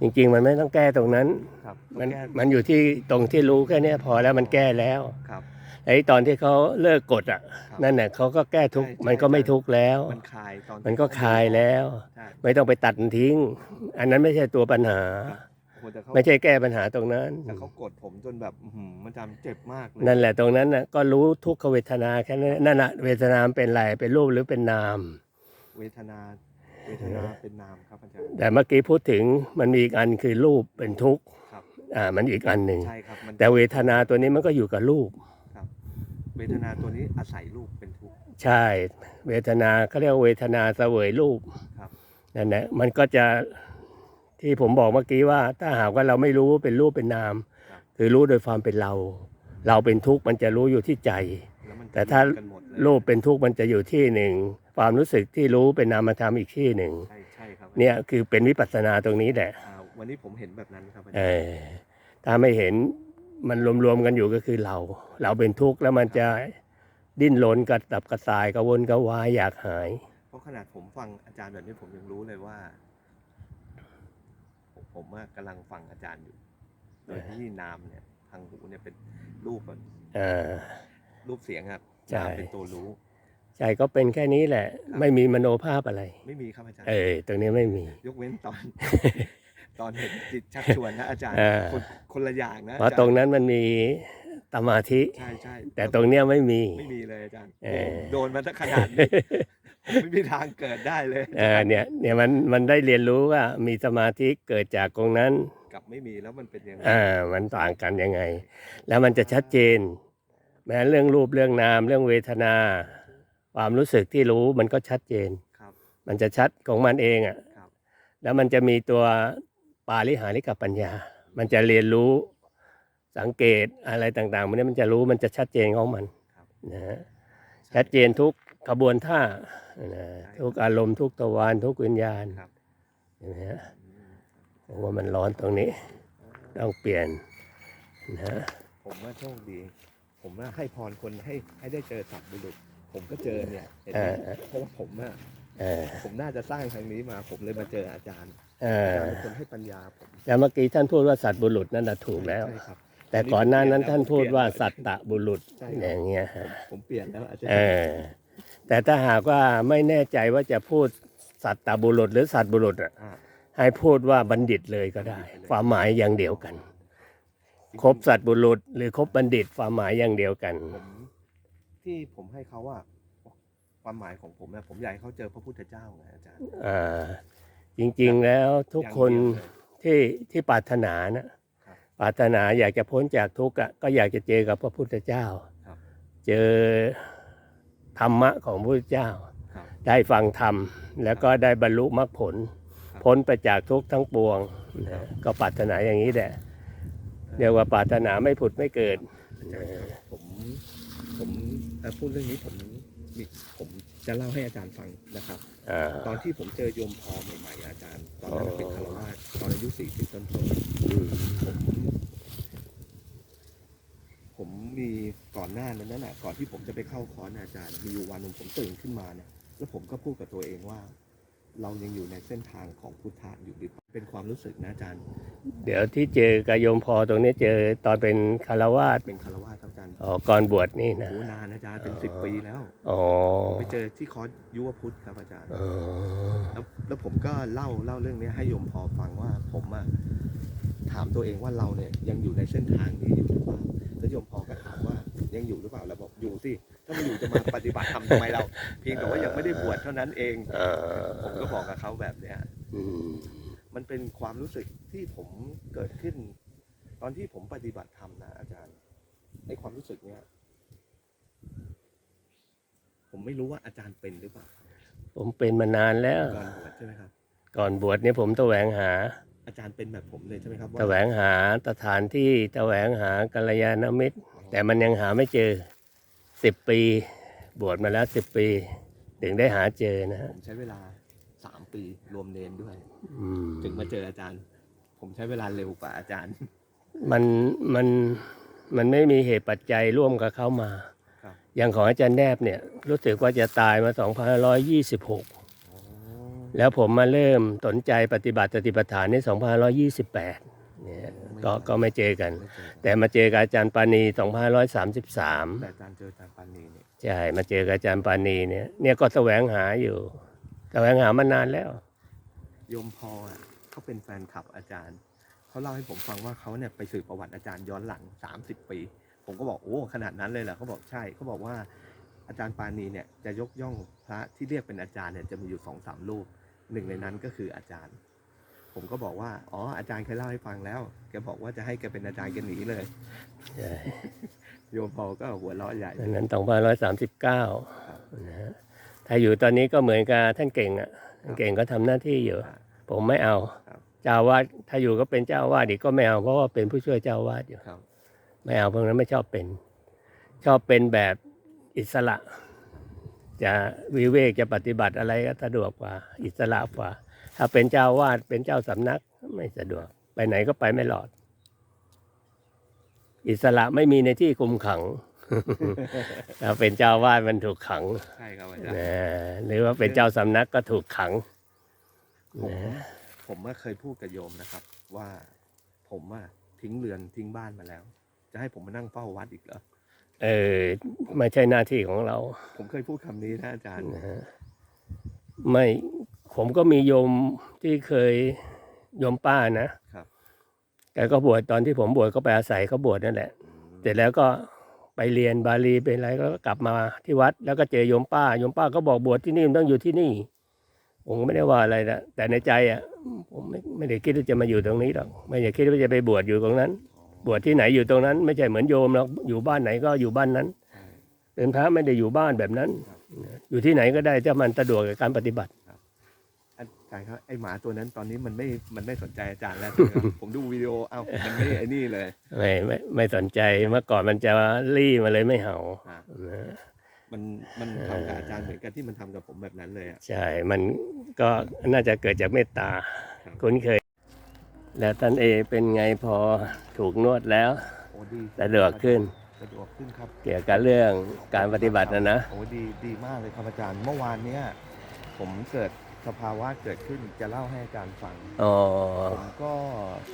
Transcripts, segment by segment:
จริง ๆ มันไม่ต้องแก้ตรงนั้น ครับมันแก้มันอยู่ที่ตรงที่รู้แค่เนี้ยพอแล้วมันแก้แล้วครับ ไอ้ตอนที่เขาเลิกกดอะครับนั่นน่ะเขาก็แก้ทุกข์ใช่ใช่ มันก็ไม่ทุกข์แล้ว มันคลายตอนที่มันก็คลายแล้ว ใช่ไม่ต้องไปตัดมันทิ้ง อันนั้นไม่ใช่ตัวปัญหาครับโอ้โหแต่เขาไม่ใช่แก้ปัญหาตรงนั้น แต่เขากดผมจนแบบอื้อหือมันจำเจ็บมากเลยนั่นแหละตรงนั้นน่ะก็รู้ทุกขเวทนาแค่นั้นนั่นน่ะเวทนามันเป็นอะไรเป็นรูปหรือเป็นนาม เวทนา เวทนาเป็นนามครับอาจารย์ แต่เมื่อกี้พูดถึงมันมีอีกอันคือรูปเป็นทุกข์ครับอ่ามันอีกอันหนึ่ง ใช่ครับมันแต่เวทนาตัวนี้มันก็อยู่กับรูป ครับ เวทนาตัวนี้อาศัยรูปเป็นทุกข์ ใช่ เวทนาเขาเรียกว่าเวทนาเสวยรูปครับ นั่นแหละมันก็จะที่ผมบอกเมื่อกี้ว่าถ้าหากว่าเราไม่รู้ว่าเป็นรูปเป็นนาม ครับ คือรู้โดยความเป็นเรา เราเป็นทุกข์มันจะรู้อยู่ที่ใจ แล้วมันแต่ถ้ากันหมดเลยรูปเป็นทุกข์มันจะอยู่ที่หนึ่ง ความรู้สึกที่รู้เป็นนามธรรมอีกที่หนึ่ง ใช่ใช่ครับเนี่ยคือเป็นวิปัสสนาตรงนี้แหละ อ่าวันนี้ผมเห็นแบบนั้นครับอาเอจารย์อถ้าไม่เห็นมันรวมๆกันอยู่ก็คือเรา เราเป็นทุกข์แล้วมันจะดิ้นรนกระตับกระส่ายกระวนกระวายอยากหาย เพราะขนาดผมฟังอาจารย์แบบนี้ผมยังรู้เลยว่า ผมผมอะกำลังฟังอาจารย์อยู่ โดยที่นามเนี่ย ทางหูเนี่ยเป็นรูปแบบเออ รูปเสียงครับใช่นามเป็นตัวรู้ ใจก็เป็นแค่นี้แหละไม่มีมโนภาพอะไร ไม่มีครับอาจารย์ เออตรงนี้ไม่มี ยกเว้นตอน ตอนเห็นจิตชักชวนนะอาจารย์ เออ คนคนละอย่างนะเพราะอจตรงนั้นมันมีสมาธิ ใช่ใช่แต่ตรงเนี้ยไม่มี ไม่มีเลยอาจารย์เออโดนมาตั้งขนาดนี้ผมไม่มีทางเกิดได้เลยเออเนี่ยเนี่ยมันมันได้เรียนรู้ว่ามีสมาธิเกิดจากตรงนั้น กับไม่มีแล้วมันเป็นยังไง อ่ามันต่างกันยังไง แล้วมันจะชัดเจน แม้เรื่องรูปเรื่องนามเรื่องเวทนา ความรู้สึกที่รู้มันก็ชัดเจนครับมันจะชัดของมันเองอะครับแล้วมันจะมีตัวปาริหาริกปัญญา มันจะเรียนรู้สังเกตอะไรต่างๆมันนี้มันจะรู้มันจะชัดเจนของมันครับนะฮะชัดเจนทุกขบวนท่านะทุกอารมณ์ทุกตะวันทุกวิญญาณครับเห็นไหมฮะอืมผมว่ามันร้อนตรงนี้ ต้องเปลี่ยนนะฮะผมว่าโชคดี ผมว่าให้พรคนให้ให้ได้เจอสัตว์บุรุษ ผมก็เจอเนี่ยเห็นไหมเพราะว่าผมอะเออผมน่าจะสร้างทางนี้มา ผมเลยมาเจออาจารย์เออาอจารย์เป็นคนให้ปัญญาผมแต่เมื่อกี้ท่านพูดว่าสัตว์บุรุษนั่นนะถูกแล้ว ใช่ครับ แต่ก่อนหน้านั้นท่านพูดว่าสัตตะบุรุษใช่อครับย่างเงี้ยฮะผมเปลี่ยนแล้วอาจารเอย์อแต่ถ้าหากว่าไม่แน่ใจว่าจะพูดสัตตบุรุษหรือสัตว์บุรุษอะอ่าให้พูดว่าบัณฑิตเลยก็ได้ ความหมายอย่างเดียวกัน ครบสัตว์บุรุษ หรือครบบัณฑิตความหมายอย่างเดียวกัน ผมที่ผมให้เขาว่า ความหมายของผมนะผมอยากให้เขาเจอพระพุทธเจ้าไงอาจารย์อ่าจริงๆแล้วทุกคนอย่างเดียวเลย ที่ที่ปรารถนานะ ครับปรารถนาอยากจะพ้นจากทุกข์อะก็อยากจะเจอกับพระพุทธเจ้า ครับ เจอธรรมะของพระพุทธเจ้า ครับ ได้ฟังธรรม แล้วก็ได้บรรลุมรรคผล ครับพ้นไปจากทุกข์ทั้งปวงนะก็ปรารถนาอย่างนี้แหละ เรียกว่าปรารถนาไม่ผุดไม่เกิด ผมผมเอ่อพูดเรื่องนี้ผมมีผมจะเล่าให้อาจารย์ฟังนะครับอ่าตอนที่ผมเจอโยมพอใหม่ๆอาจารย์ ตอนนั้นอ๋อเป็นคารวาสตอนอายุสี่สิบต้นอืมๆผมผมมีก่อนหน้านั้นน่ะก่อนที่ผมจะไปเข้าคอร์สน่ะอาจารย์ มีอยู่วันหนึ่งผมตื่นขึ้นมาเนี่ยแล้วผมก็พูดกับตัวเองว่า เรายังอยู่ในเส้นทางของพุทธะอยู่หรือเปล่าเป็นความรู้สึกนะอาจารย์ เดี๋ยวที่เจอกับโยมพอตรงนี้เจอตอนเป็นคารวาสเป็นคารวาสครับอาจารย์อ๋อก่อนบวชนี่นะโอ้นานนะอาจารย์เป็นสิบปีแล้วอ๋อไปเจอที่คอร์สยุวพุทธครับอาจารย์อ๋อแล้วแล้วผมก็เล่าเล่าเรื่องนี้ให้โยมพอฟังว่าผมอะถามตัวเองว่าเราเนี่ยยังอยู่ในเส้นทางนี้อยู่หรือเปล่าแล้วโยมพอก็ถามว่ายังอยู่หรือเปล่าเราบอกอยู่สิ ถ้าไม่อยู่จะมาปฏิบัติธรรมทำไมเราเพียงแต่ว่ายังไม่ได้บวชเท่านั้นเองอ่าผมก็บอกกับเขาแบบเนี้ยอืมมันเป็นความรู้สึกที่ผมเกิดขึ้น ตอนที่ผมปฏิบัติธรรมนะอาจารย์ไอความรู้สึกเนี้ยผมไม่รู้ว่าอาจารย์เป็นหรือเปล่าผมเป็นมานานแล้ว ก่อนบวชใช่ไหมครับ ก่อนบวชเนี่ยผมแสวงหาอาจารย์เป็นแบบผมเลยใช่ไหมครับแสวงหาสถานที่แสวงหากัลยาณมิตร แต่มันยังหาไม่เจอ สิบปี บวชมาแล้วสิบปี ถึงได้หาเจอนะฮะผมใช้เวลาสามปีรวมเนนด้วย อืมถึงมาเจออาจารย์ ผมใช้เวลาเร็วกว่าอาจารย์ มันมันมันไม่มีเหตุปัจจัยร่วมกับเขามา ครับ อย่างของอาจารย์แนบเนี่ย รู้สึกว่าจะตายมา 2526อ๋อแล้วผมมาเริ่มสนใจปฏิบัติสติปัฏฐานใน 2528 เนี่ยก็ก็ไม่เจอกันไม่เจอแต่มาเจอกับอาจารย์ปานีแต่2533อาจารย์เจออาจารย์ปานีเนี่ยใช่มาเจอกับอาจารย์ปานีเนี่ยเนี่ยก็แสวงหาอยู่ แสวงหามานานแล้ว โยมพออะเขาเป็นแฟนคลับอาจารย์ เขาเล่าให้ผมฟังว่าเขาเนี่ยไปสืบประวัติอาจารย์ย้อนหลัง 30 ปี ผมก็บอกโอ้ขนาดนั้นเลยเหรอเขาบอกใช่เขาบอกว่าอาจารย์ปานีเนี่ยจะยกย่องพระที่เรียกเป็นอาจารย์เนี่ยจะมีอยู่สองสามรูปหนึ่งในนั้นก็คืออาจารย์ ผมก็บอกว่า อ๋อ อาจารย์เคยเล่าให้ฟังแล้ว แกบอกว่าจะให้แกเป็นอาจารย์แกหนีเลยใช่โยมพอก็หัวเราะใหญ่ดังนั้น2539นะฮะถ้าอยู่ตอนนี้ก็เหมือนกับท่านเก่งอะ ท่านเก่งก็ทำหน้าที่อยู่ครับผมไม่เอาครับเจ้าอาวาด ถ้าอยู่ก็เป็นเจ้าอาวาดอีกก็ไม่เอา เพราะว่าเป็นผู้ช่วยเจ้าอาวาดอยู่ครับไม่เอาเพราะงั้นไม่ชอบเป็น ชอบเป็นแบบอิสระ จะวิเวกจะปฏิบัติอะไรก็สะดวกกว่า อิสระกว่า ถ้าเป็นเจ้าอาวาดเป็นเจ้าสำนักไม่สะดวก ไปไหนก็ไปไม่รอด อิสระไม่มีในที่คุมขังถ้าเป็นเจ้าอาวาดมันถูกขังใช่ครับอาจารย์นะหรือว่าเป็นเจ้าสำนักก็ถูกขังผมนะผมก็เคยพูดกับโยมนะครับ ว่าผมอะทิ้งเรือนทิ้งบ้านมาแล้ว จะให้ผมมานั่งเฝ้าวัดอีกเหรอเออไม่ใช่หน้าที่ของเรา ผมเคยพูดคำนี้นะอาจารย์ นะฮะไม่ ผมก็มีโยมที่เคยโยมป้านะครับ แกก็บวชตอนที่ผมบวชก็ไปอาศัยเขาบวชนั่นแหละ เสร็จแล้วก็ไปเรียนบาลีเป็นอะไรแล้วก็กลับมาที่วัด แล้วก็เจอโยมป้าโยมป้าก็บอกบวชที่นี่มันต้องอยู่ที่นี่ ผมก็ไม่ได้ว่าอะไรนะแต่ในใจอะผมไม่ไม่ได้คิดว่าจะมาอยู่ตรงนี้หรอกไม่ได้คิดว่าจะไปบวชอยู่ตรงนั้น บวชที่ไหนอยู่ตรงนั้น ไม่ใช่เหมือนโยมหรอกอยู่บ้านไหนก็อยู่บ้านนั้นใช่เป็นพระไม่ได้อยู่บ้านแบบนั้นครับอยู่ที่ไหนก็ได้ถ้ามันสะดวกกับการปฏิบัติ อาจารย์ครับไอหมาตัวนั้นตอนนี้มันไม่มันไม่สนใจอาจารย์แล้วใช่ไหมครับผมดูวิดีโอเอ้ามันไม่ไอ้นี่เลยไม่ไม่ไม่สนใจเมื่อก่อนมันจะรี่มาเลยไม่เห่าอะนะมันมันทำกับอาจารย์เหมือนกันที่มันทำกับผมแบบนั้นเลยอะใช่ มันก็น่าจะเกิดจากเมตตาครับ คุ้นเคย แล้วท่านเอเป็นไงพอถูกนวดแล้วโอ้ดีสะดวกขึ้น สะดวกขึ้นครับ เกี่ยวกับเรื่องการปฏิบัตินะนะ โอ้ดีดีมากเลยครับอาจารย์เมื่อวานเนี้ยผมเกิด สภาวะเกิดขึ้นจะเล่าให้อาจารย์ฟัง อ๋อ ผมก็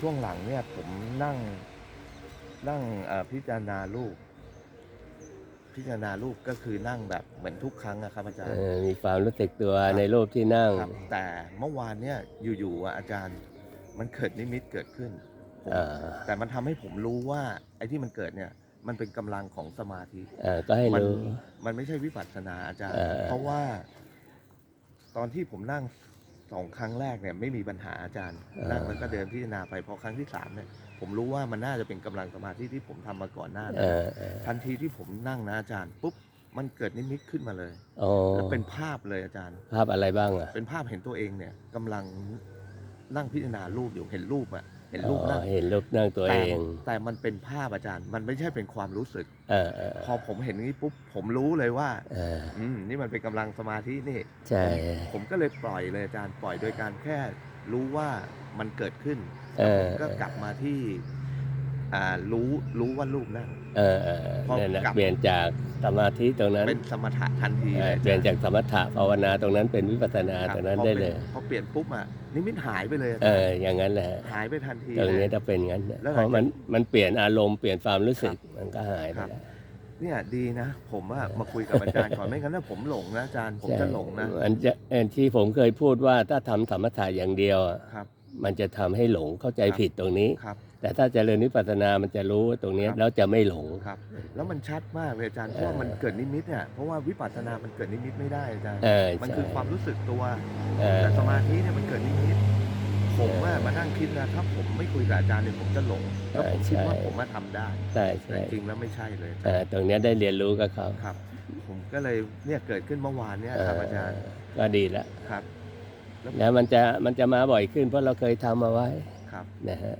ช่วงหลังเนี่ยผมนั่งนั่งเอ่อพิจารณาลูกพิจารณาลูกก็คือนั่งแบบเหมือนทุกครั้งอะครับอาจารเอย์อมีความรู้สึกตัวครับในรูปที่นั่ง ครับแต่เมื่อวานเนี่ยอยู่ๆอะอาจารย์มันเกิดนิมิตเกิดขึ้นผมอ่า แต่มันทำให้ผมรู้ว่าไอ้ที่มันเกิดเนี่ยมันเป็นกำลังของสมาธิอ่าก็ให้มันรู้ มันไม่ใช่วิปัสสนาอาจารย์ เออ เพราะว่า ตอนที่ผมนั่งสองครั้งแรกเนี่ยไม่มีปัญหาอาจารย์นั่งแล้วก็เดินพิจารณาไปพอครั้งที่สามเนี่ยผมรู้ว่ามันน่าจะเป็นกำลังสมาธิที่ผมทำมาก่อนหน้าเอนั้นอเออทันทีที่ผมนั่งนะอาจารย์ปุ๊บมันเกิดนิมิตขึ้นมาเลยอ๋อแล้วเป็นภาพเลยอาจารย์ ภาพอะไรบ้างอะเป็นภาพเห็นตัวเองเนี่ยกำลังนั่งพิจารณารูปอยู่เห็นรูปอะเห็นอ๋รูปนั่องเห็นรูปนั่งตัวแต่เอง แต่มันเป็นภาพอาจารย์ มันไม่ใช่เป็นความรู้สึกเออเออพอผมเห็นอย่างนี้ปุ๊บผมรู้เลยว่าเอออืมนี่มันเป็นกำลังสมาธินี่ใช่ผมก็เลยปล่อยเลยอาจารย์ปล่อยโดยการแค่รู้ว่ามันเกิดขึ้นเออผมก็กลับมาที่ อ่ารู้รู้ว่ารูปนั่ง เออเออพอนั่นแหละกลับ เปลี่ยนจากสมาธิตรงนั้นเป็นสมถะทันทีเอเลอยเปลี่ยนจากสมถะภาวนาตรงนั้นเป็นวิปัสสนาครับตรงนั้นพอได้ป็เลย พอเปลี่ยนปุ๊บอะนิมิตหายไปเลยอาเอจารอย์อย่างนั้นแหละหายไปทันทีตรงเลนี้ย ถ้าเป็นงั้นเนี่ยแล้วหเพลังจากราะมันมันเปลี่ยนอารมณ์เปลี่ยนความรู้สึกครับมันก็หายไปครับ แล้วเนี่ยดีนะ ผมว่ามาคุยกับอาจารย์ก่อนไม่งั้นถ้าผมหลงนะอาจารย์ผมจะหลงนะใช่อันจะอันที่ผมเคยพูดว่าถ้าทำสมถะอย่างเดียวอะครับ มันจะทำให้หลงเข้าใจครับ ผิดตรงนี้ ครับ แต่ถ้าเจริญวิปัสสนา มันจะรู้ว่าตรงเนี้ยครับแล้วจะไม่หลง ครับ แล้วมันชัดมากเลยอาจารย์เพราะว่าเออมันเกิดนิมิตเนี่ย เพราะว่าวิปัสสนา มันเกิดนิมิตไม่ได้อาจารย์เออมันใช่คือความรู้สึกตัวเออแต่สมาธิเนี่ยมันเกิดนิมิต ผมว่าเออมานั่งคิดนะถ้าผมไม่คุยกับอาจารย์เนี่ยผมจะหลง แล้วผมคิดใช่ว่าผมมาทำได้ใช่แต่ใช่จริงแล้วไม่ใช่เลยอาเอจารอย์ตรงเนี้ยได้เรียนรู้กับเขาครับ ผมก็เลยเนี่ยเกิดขึ้นเมื่อวานเนี่ยครับอาจารย์เออก็ดีแล้วครับ แล้วมันจะมันจะมาบ่อยขึ้นเพราะเราเคยทำมาไว้ ครับ นะฮะ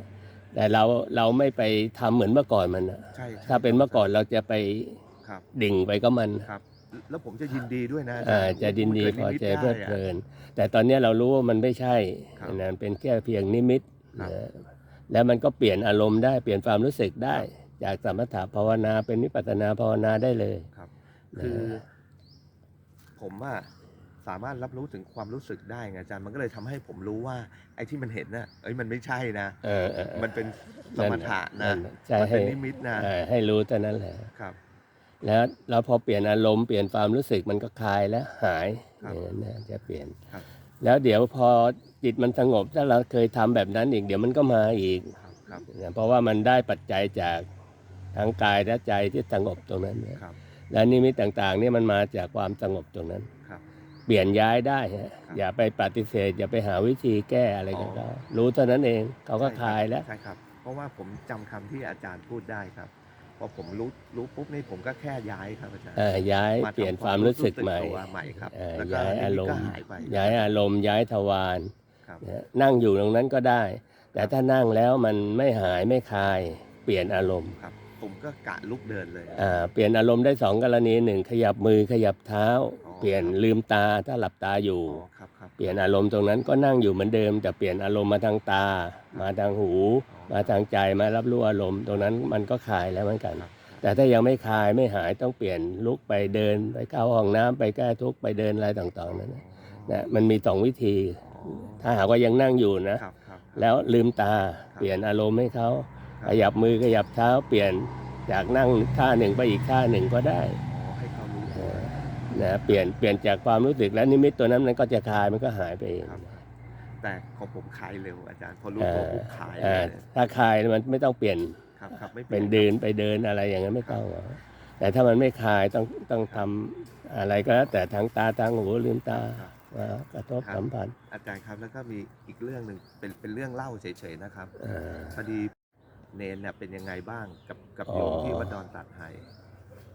แต่เราเราไม่ไปทำเหมือนเมื่อก่อนมันอะใช่ใช่ถ้าเป็นเมื่อก่อนเราจะไปครับดิ่งไปก็มันครับ แล้วผมจะยินดีด้วยนะอาอ่าจารย์จะดินดีมันพอกิใจนิมิตเพลิดได้เพลิอะนแต่ตอนเนี้ยเรารู้ว่ามันไม่ใช่ครับนะเป็นแค่เพียงนิมิตครับนะแล้วมันก็เปลี่ยนอารมณ์ได้เปลี่ยนความรู้สึกได้ จากสมถะภาวนาเป็นวิปัสสนาภาวนาได้เลยครับนะคือ ผมว่า สามารถรับรู้ถึงความรู้สึกได้ไงอาจารย์มันก็เลยทำให้ผมรู้ว่าไอ้ที่มันเห็นน่ะเอ้ยมันไม่ใช่นะเออเออมันเป็นสมถะนะใช่มันให้เป็นนิมิตนะเออให้รู้เท่านั้นแหละครับ แล้วแล้วพอเปลี่ยนอารมณ์เปลี่ยนความรู้สึกมันก็คลายแล้วหายครับอย่างนั้นนะจะเปลี่ยนครับแล้วเดี๋ยวพอจิตมันสงบถ้าเราเคยทำแบบนั้นอีกเดี๋ยวมันก็มาอีกครับครับนะเพราะว่ามันได้ปัจจัยจากทั้งกายและใจที่สงบตรงนั้นเนี่ยครับและนิมิตต่างๆเนี่ยมันมาจากความสงบตรงนั้นครับ เปลี่ยนย้ายได้ฮะครับอย่าไปปฏิเสธ อย่าไปหาวิธีแก้อะไรกันอ๋ก็อรู้เท่านั้นเองเขาก็คลายแล้วใช่ครับ เพราะว่าผมจำคำที่อาจารย์พูดได้ครับพอผมรู้รู้ปุ๊บนี่ผมก็แค่ย้ายครับอาจารย์เอ่อย้ายมาทำเปลี่ยนความรู้สึกใหม่ตัวใหม่ครับเอ่อแล้วก็ย้ายอารมก็ณ์หายไปย้ายอารมณ์ย้ายทวารครับนะนั่งอยู่ตรงนั้นก็ได้ แต่ถ้านั่งแล้วมันไม่หายไม่คลายเปลี่ยนอารมณ์ครับ ผมก็กะลุกเดินเลยอ่าเปลี่ยนอารมณ์ได้สองกรณีหนึ่งขยับมือขยับเท้าอ๋อ เปลี่ยนลืมตาถ้าหลับตาอยู่อ๋อครับครับเปลี่ยนอารมณ์ตรงนั้นก็นั่งอยู่เหมือนเดิม แต่เปลี่ยนอารมณ์มาทางตา มาทางหู มาทางใจมารับรู้อารมณ์ ตรงนั้นมันก็คลายแล้วเหมือนกันครับแต่ถ้ายังไม่คลายไม่หายต้องเปลี่ยนลุกไปเดินไปเข้าห้องน้ำไปแก้ทุกข์ไปเดินอะไรต่างๆนั้นนะนะมันมีสองวิธีอ๋อถ้าหากว่ายังนั่งอยู่นะครับครับแล้วลืมตาครับเปลี่ยนอารมณ์ให้เขาครับขยับมือขยับเท้าเปลี่ยนจากนั่งท่าหนึ่งไปอีกท่าหนึ่งก็ได้ อ๋อให้เขารู้ตัว นะเปลี่ยนเปลี่ยนจากความรู้สึกและนิมิตตัวนั้นมันก็จะคลายมันก็หายไปเองครับ แต่ของผมคลายเร็วอาจารย์พอรู้เอ่ตัวอปุ๊บคลายเลเอ่อยถ้าคลายมันไม่ต้องเปลี่ยนครับครับไม่เป็นลี่ยเดินไปเดินอะไรอย่างนั้นไม่ต้องหรอกแต่ถ้ามันไม่คลายต้องต้องทำอะไรก็แล้วแต่ทางตาทางหูลืมตาครับ มากระทบครับ สัมผัสอาจารย์ครับแล้วก็มีอีกเรื่องหนึ่งเป็นเป็นเรื่องเล่าเฉยๆนะครับเอ่อพอดีเนนเนี่ยเป็นยังไงบ้างกับกับอ๋อโยมที่วัดดอนตัดไห้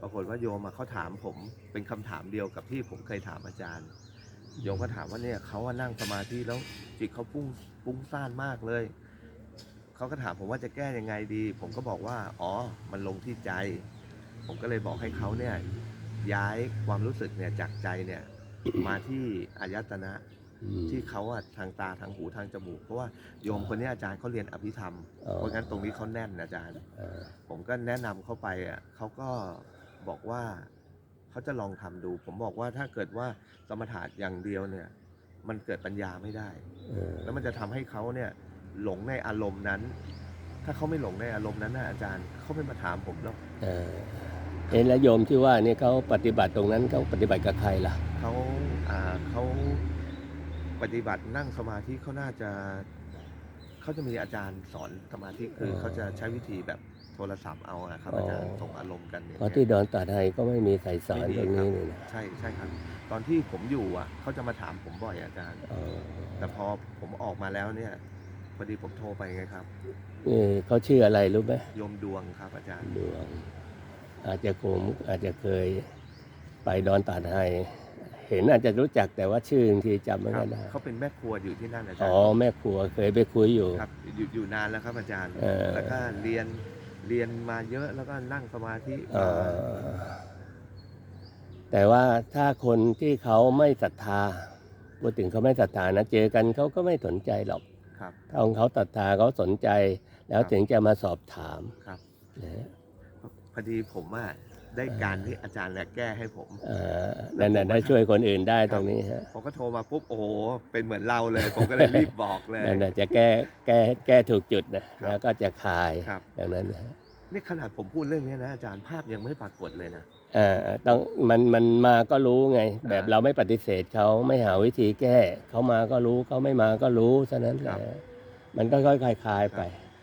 ปรากฏว่าโยมอะเขาถามผมเป็นคำถามเดียวกับที่ผมเคยถามอาจารย์ โยมก็ถามว่าเนี่ยเขาอะนั่งสมาธิแล้วจิตเขาปุ้งปุ้งซ่านมากเลยเขาก็ถามผมว่าจะแก้ยังไงดี ผมก็บอกว่า อ๋อ มันลงที่ใจ ผมก็เลยบอกให้เขาเนี่ยย้ายความรู้สึกเนี่ยจากใจเนี่ยมาที่อายตนะอืมที่เขาอะทางตาทางหูทางจมูก เพราะว่าโยมคนเนี้ยอาจารย์เขาเรียนอภิธรรมอ๋อเพราะงั้นตรงนี้เขาแน่นอาจารย์เอ่อผมก็แนะนำเขาไปอะเขาก็ บอกว่าเขาจะลองทำดู ผมบอกว่าถ้าเกิดว่าสมถะอย่างเดียวเนี่ย มันเกิดปัญญาไม่ได้เออแล้วมันจะทำให้เขาเนี่ยหลงในอารมณ์นั้น ถ้าเขาไม่หลงในอารมณ์นั้นนะอาจารย์เขาไม่มาถามผมแล้วเออเอ็นและโยมที่ว่านี่เขาปฏิบัติตรงนั้นเขาปฏิบัติกับใครล่ะเขาอ่าเขาปฏิบัตินั่งสมาธิเขาน่าจะเขาจะมีอาจารย์สอนสมาธิคืออ๋อเขาจะใช้วิธีแบบ โทรศัพท์เอาอะครับอาจารย์อ๋อส่งอารมณ์กันอย่างเพราะเงี้ยที่ดอนตัดไทยก็ไม่มีใครสอนไม่ตรงมีนี้ครับนี่นะใช่ใช่ครับ ตอนที่ผมอยู่อะเขาจะมาถามผมบ่อยอาจารย์อ๋อแต่พอผมออกมาแล้วเนี่ยพอดีผมโทรไปไงครับนี่เขาชื่ออะไรรู้ไหมโยมดวงครับอาจารย์ดวง อาจจะคงอาจจะเคยไปดอนตัดไทยเห็นอาจจะรู้จักแต่ว่าชื่อบางทีจำไม่ครับได้เขาเป็นแม่ครัวอยู่ที่นั่นอาจาอ๋รอย์แม่ครัวเคยไปคุยอยู่ครับอยู่อยู่นานแล้วครับอาจารย์เออแล้วก็เรียน เรียนมาเยอะแล้วก็นั่งสมาธิเอ่มาอแต่ว่าถ้าคนที่เขาไม่ศรัทธาพูดถึงเขาไม่ศรัทธานะเจอกันเขาก็ไม่สนใจหรอกครับ ถ้าของเขาศรัทธาเขาสนใจ แล้วครับถึงจะมาสอบถามครับนะฮะพอดีผมอะ ได้การที่อาจารย์เนี่ยแก้ให้ผมเอ่อนั่นน่ะได้ช่วยคนอื่นได้ตรงนี้ฮะผมก็โทรมาปุ๊บโอ้โหเป็นเหมือนเราเลย ผมก็เลยรีบบอกเลยนั่นน่ะจะแก้แก้แก้ถูกจุดนะครับแล้วก็จะคลายครับอย่างนั้นนะฮะนี่ขนาดผมพูดเรื่องนี้นะอาจารย์ภาพยังไม่ปรากฏเลยนะเอ่อต้องมันมันมาก็รู้ไง แบบอ่าเราไม่ปฏิเสธเขาไม่หาวิธีแก้เขามาก็รู้เขาไม่มาก็รู้ฉะนั้นแหครัละบมันก็ค่อยๆคลายไป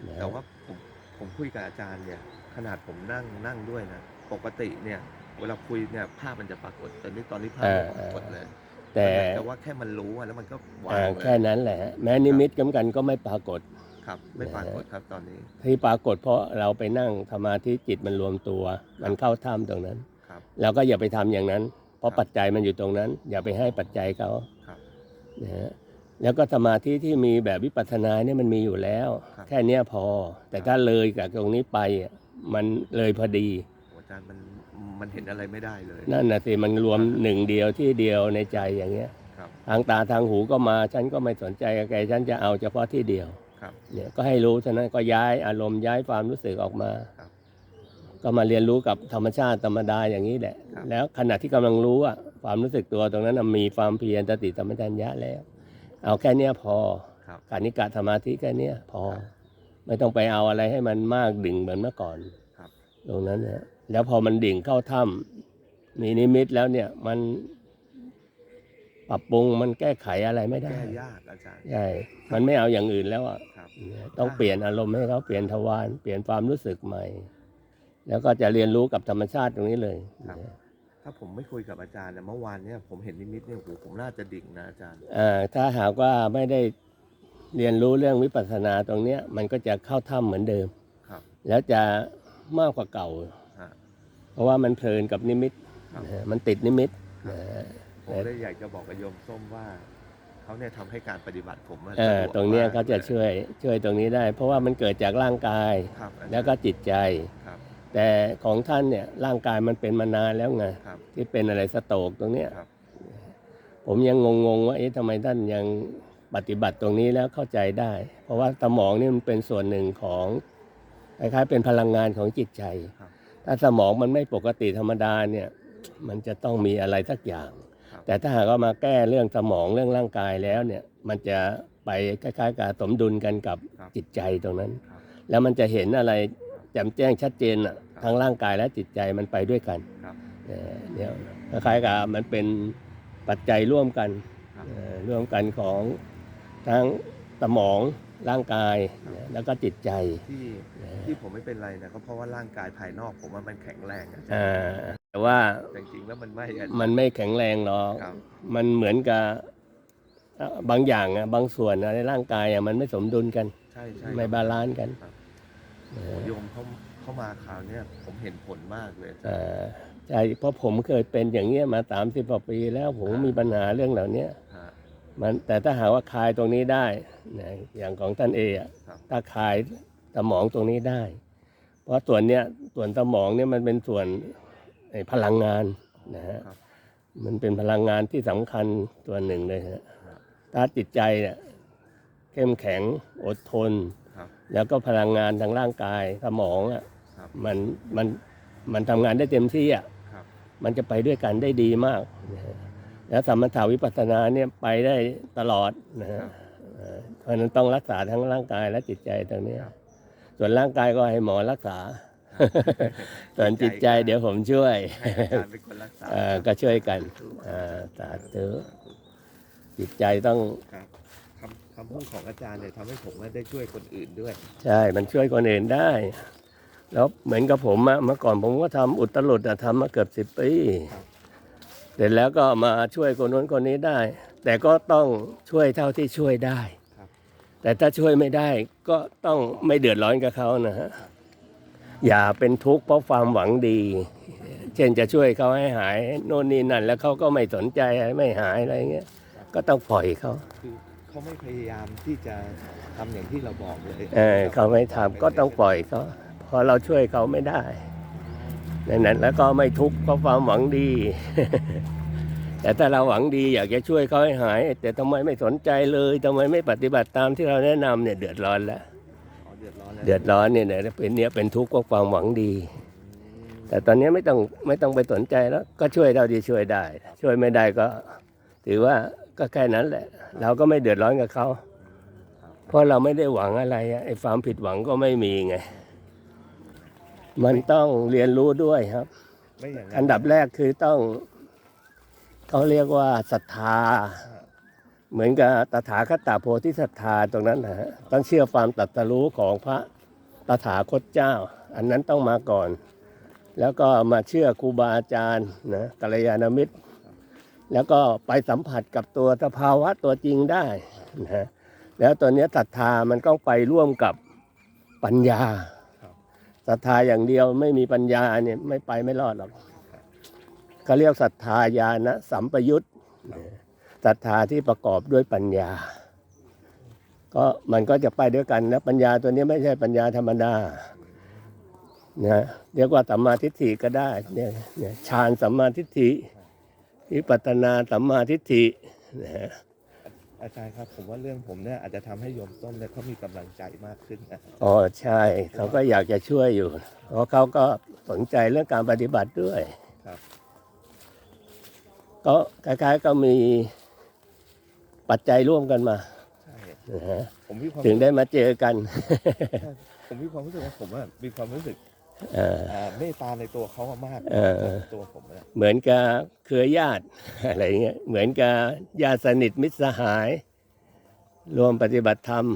นะแต่ว่าผมผมคุยกับอาจารย์เนี่ย ขนาดผมนั่งนั่งด้วยนะ ปกติเนี่ยเวลาคุยเนี่ยภาพมันจะปรากฏแต่นี่ตอนนี้ภาพไม่ปรากฏเลย แต่แต่ว่าแค่มันรู้อะแล้วมันก็วางอ่าเลยแค่นั้นแหละ แม้นิมิตกำกันก็ไม่ปรากฏครับไม่ปรากฏครับตอนนี้ ที่ปรากฏเพราะเราไปนั่งสมาธิจิตมันรวมตัว มันเข้าถ้ำตรงนั้นครับเราก็อย่าไปทำอย่างนั้น เพราะครับปัจจัยมันอยู่ตรงนั้น อย่าไปให้ปัจจัยเขาครับนะฮะแล้วก็สมาธิที่มีแบบวิปัสสนาเนี่ยมันมีอยู่แล้วครับแค่เนี้ยพอ แต่ถ้าเลยจากตรงนี้ไปอะมันเลยพอดีโอ้อา จารย์มันมันเห็นอะไรไม่ได้เลย นั่นนะสิมันรวมหนึ่งเดียวที่เดียวในใจอย่างเงี้ยครับทางตาทางหูก็มาฉันก็ไม่สนใจกับแกฉันจะเอาเฉพาะที่เดียวครับ เนี่ยก็ให้รู้ฉะนั้นก็ย้ายอารมณ์ย้ายความรู้สึกออกมา ครับ ก็มาเรียนรู้กับธรรมชาติธรรมดาอย่างนี้แหละ ครับ แล้วขณะที่กำลังรู้อะความรู้สึกตัวตรงนั้นนะมีความเพียรสติสัมปชัญญะแล้ว เอาแค่เนี้ยพอ ครับ กานิกะสมาธิแค่เนี้ยพอ ครับไม่ต้องไปเอาอะไรให้มันมากดิ่งเหมือนเมื่อก่อนครับ ตรงนั้นนะ แล้วพอมันดิ่งเข้าถ้ำมีนิมิตแล้วเนี่ยมันปรับปรุงมันแก้ไขอะไรไม่ได้แก้ยากอาจารย์ใช่มันไม่เอาอย่างอื่นแล้วอะครับต้องเปลี่ยนอารมณ์ให้เขาเปลี่ยนทวารเปลี่ยนความรู้สึกใหม่ แล้วก็จะเรียนรู้กับธรรมชาติตรงนี้เลยครับถ้าผมไม่คุยกับอาจารย์เนี่ยเมื่อวานเนี่ยผมเห็นนิมิตเนี่ยโอ้โหผมน่าจะดิ่งนะอาจารย์อ่าถ้าหากว่าไม่ได้เรียนรู้เรื่องวิปัสสนาตรงเนี้ย มันก็จะเข้าถ้ำเหมือนเดิมครับ แล้วจะมากกว่าเก่าฮะเพ ราะว่ามันเพลินกับนิมิตครับนะฮะมันติดนิมิตนะฮะ ผมเลยอยากจะบอกกับโยมส้มว่าเขาเนี่ยทำให้การปฏิบัติผมอะเออสะดวกตรงเนี้ยมเขาจะลช่วยช่วยตรงนี้ได้ เพราะว่ามันเกิดจากร่างกายครับอาจารย์แล้วก็จิตใจ ครับแต่ของท่านเนี่ยร่างกายมันเป็นมานานแล้วไงครับที่เป็นอะไรสโตรกตรงเนี้ยครับผมยังงงๆว่าเอ๊ะทำไมท่านยังปฏิบัติตรงนี้แล้วเข้าใจได้ เพราะว่าสมองนี่มันเป็นส่วนหนึ่งของคล้ายๆเป็นพลังงานของจิตใจ ครับ ถ้าสมองมันไม่ปกติธรรมดาเนี่ยมันจะต้องมีอะไรสักอย่างครับแต่ถ้าหากว่ามาแก้เรื่องสมองเรื่องร่างกายแล้วเนี่ยมันจะไปคล้ายๆกับสมดุลกันกับครับจิตใจตรงนั้นครับแล้วมันจะเห็นอะไรแจ่มแจ้งชัดเจนอะครับทั้งร่างกายและจิตใจมันไปด้วยกันครับเอ่อเนี่ยคล้ายๆกับมันเป็นปัจจัยร่วมกันครับเอ่อร่วมกันของทั้งสมอง ร่างกายครับเนี่ยแล้วก็จิตใจที่ที่ผมไม่เป็นไรเนะก็เพราะว่าร่างกายภายนอกผมว่ามันแข็งแรงอาจารย์อ่าแต่ว่าแต่จริงๆแล้วมันไม่อาจารย์มันไม่แข็งแรงหรอก ครับ มันเหมือนกับเอ่อบางอย่างอะบางส่วนอะในร่างกายอะมันไม่สมดุลกัน ใช่ใช่ไม่บาลานซ์กันครับเออโยมเขาเข้ามาคราวเนี้ยผมเห็นผลมากเลย เอ่อใช่เพราะผมเคยเป็นอย่างเงี้ยมาสามสิบกว่าปีแล้วผมมีปัญหาเรื่องเหล่านี้ฮะ มันแต่ถ้าหากว่าคลายตรงนี้ได้นะอย่างของท่านเออะครับถ้าคลายสมองตรงนี้ได้ เพราะส่วนเนี้ยส่วนสมองเนี่ยมันเป็นส่วนไอ้พลังงานนะฮะครับมันเป็นพลังงานที่สำคัญตัวหนึ่งเลยฮะครับถ้าจิตใจเนี่ยเข้มแข็งอดทนครับแล้วก็พลังงานทางร่างกายสมองอะครับมันมันมันทำงานได้เต็มที่อะครับมันจะไปด้วยกันได้ดีมากนะฮะ แล้วสมถาวิปัสสนาเนี่ยไปได้ตลอดนะฮะเอ่อเพราะฉะนั้นต้องรักษาทั้งร่างกายและจิตใจตรงเนี้ยส่วนร่างกายก็ให้หมอรักษา ส่วนจิตใจเดี๋ยวผมช่วยให้อาจารย์เป็นคนรักษาเอ่อก็ช่วยกันเอ่อสาธุจิตใจต้องครับคำคำพูดของอาจารย์เนี่ยทำให้ผมได้ช่วยคนอื่นด้วย ใช่ มันช่วยคนอื่นได้ แล้วเหมือนกับผมอะเมื่อก่อนผมก็ทำอุตรุดอะทำมาเกือบสิบปีครับ เสร็จแล้วก็มาช่วยคนนู้นคนนี้ได้ แต่ก็ต้องช่วยเท่าที่ช่วยได้ครับแต่ถ้าช่วยไม่ได้ก็ต้องไม่เดือดร้อนกับเขานะฮะอย่าเป็นทุกข์เพราะความหวังดี เช่นจะช่วยเขาให้หายโน่นนี่นั่น แล้วเขาก็ไม่สนใจไม่หายอะไรเงี้ยก็ต้องปล่อยเขาคือเขาไม่พยายามที่จะทำอย่างที่เราบอกเลยเออเขาไม่ทำก็ต้องปล่อยเขาเพราะเราช่วยเขาไม่ได้ในนั้นแล้วก็ไม่ทุกข์เพราะความหวังดี แต่ถ้าเราหวังดีอยากจะช่วยเขาให้หาย แต่ทำไมไม่สนใจเลยทำไมไม่ปฏิบัติตามที่เราแนะนำเนี่ยเดือดร้อนแล้วอ๋อเดือดร้อนแล้วเดือดร้อนเนี่ยเนี่ยเป็นเนี่ยเป็นทุกข์เพราะความหวังดี แต่ตอนนี้ไม่ต้องไม่ต้องไปสนใจแล้ว ก็ช่วยเท่าที่ช่วยได้ ช่วยไม่ได้ก็ ถือว่าก็แค่นั้นแหละ เราก็ไม่เดือดร้อนกับเขาเพราะเราไม่ได้หวังอะไรอะไอ้ความผิดหวังก็ไม่มีไง มันต้องเรียนรู้ด้วยครับไม่อย่างอันดับแรกคือต้องเขาเรียกว่าศรัทธา เหมือนกับตถาคตโพธิศรัทธาตรงนั้นนะฮะต้องเชื่อความตรัสรู้ของพระตถาคตเจ้า อันนั้นต้องมาก่อน แล้วก็มาเชื่อครูบาอาจารย์นะกัลยาณมิตร แล้วก็ไปสัมผัสกับตัวสภาวะตัวจริงได้นะแล้วตัวเนี้ยศรัทธามันก็ไปร่วมกับปัญญา ศรัทธาอย่างเดียวไม่มีปัญญาเนี่ยไม่ไปไม่รอดหรอกเขาเรียกศรัทธาญาณสัมปยุตศรัทธาที่ประกอบด้วยปัญญา ก็มันก็จะไปด้วยกันนะปัญญาตัวนี้ไม่ใช่ปัญญาธรรมดานะเรียกว่าสัมมาทิฏฐิก็ได้เนี่ยฌานสัมมาทิฏฐิวิปัตนาสัมมาทิฏฐินะ อาจารย์ครับผมว่าเรื่องผมเนี่ยอาจจะทำให้โยมต้นเนี่ยเขามีกำลังใจมากขึ้นนะอ๋อใช่เขาก็อยากจะช่วยอยู่เพราะเขาก็สนใจเรื่องการปฏิบัติด้วยครับก็ก็คล้ายๆก็มีปัจจัยร่วมกันมาใช่นะฮะผมมีความถึงได้มาเจอกัน ผมมีความรู้สึกว่าผมอะมีความรู้สึก เอออ่าเมตตาในตัวเขามากเออตัวผมอะเหมือนกับเครือญาติ อะไรเงี้ยเหมือนกับญาติสนิทมิตรสหาย รวมปฏิบัติธรรม